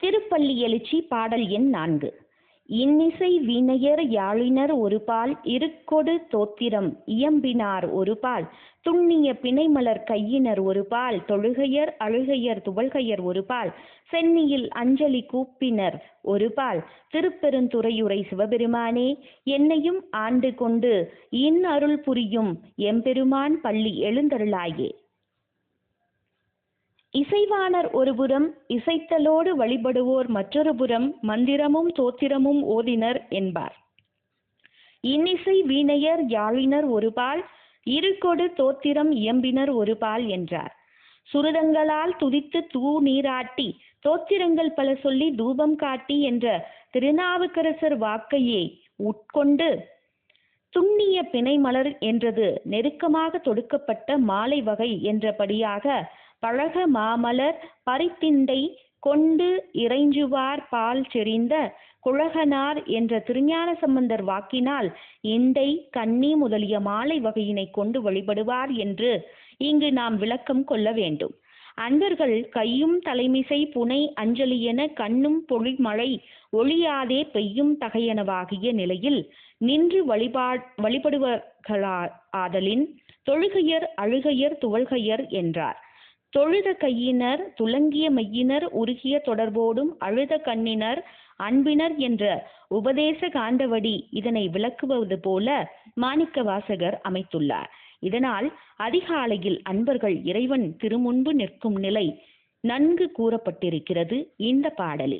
திருப்பள்ளி எழுச்சி பாடல் எண் நான்கு. இன்னிசை வீணையர் யாழினர் ஒருபால் இருக்கொடு தோத்திரம் இயம்பினார் ஒருபால் துண்ணிய பிணைமலர் கையினர் ஒருபால் தொழுகையர் அழுகையர் துவல்கையர் ஒருபால் சென்னியில் அஞ்சலி கூப்பினர் ஒருபால் திருப்பெருந்துறையுரை சிவபெருமானே என்னையும் ஆண்டு கொண்டு இன் அருள் புரியும் எம்பெருமான் பள்ளி எழுந்தருளாயே. இசைவாணர் ஒருபுறம் இசைத்தலோடு வழிபடுவோர் மற்றொரு புறம் மந்திரமும் தோத்திரமும் ஓதினர் என்பார். இன்னிசை வீணையர் யாழினர் ஒருபால் இருகொடு தோத்திரம் இயம்பினர் ஒருபால் என்றார். சுருதங்களால் துதித்து தூ நீராட்டி தோத்திரங்கள் பல சொல்லி தூபம் காட்டி என்ற திருநாவுக்கரசர் வாக்கையே உட்கொண்டு துண்ணிய பிணைமலர் என்றது நெருக்கமாக தொடுக்கப்பட்ட மாலை வகை என்றபடியாக பழக மாமலர் பரித்திண்டை கொண்டு இறைஞ்சுவார் பால் செறிந்த குழகனார் என்ற திருஞான சம்பந்தர் வாக்கினால் இண்டை கன்னி முதலிய மாலை வகையினை கொண்டு வழிபடுவார் என்று இங்கு நாம் விளக்கம் கொள்ள வேண்டும். அன்பர்கள் கையும் தலைமிசை புனை அஞ்சலி என கண்ணும் பொழிமழை ஒளியாதே பெய்யும் தகையனவாகிய நிலையில் நின்று வழிபா வழிபடுவர்களா ஆதலின் தொழுகையர் அழுகையர் துவள்கையர் என்றார். தொழுத கையினர் துலங்கிய மையினர் உருகிய தொடர்போடும் அழுத கண்ணினர் அன்பினர் என்ற உபதேச காண்டவடி இதனை விளக்குவது போல மாணிக்க வாசகர் அமைத்துள்ளார். இதனால் அதிகாலையில் அன்பர்கள் இறைவன் திருமுன்பு நிற்கும் நிலை நன்கு கூறப்பட்டிருக்கிறது இந்த பாடலில்.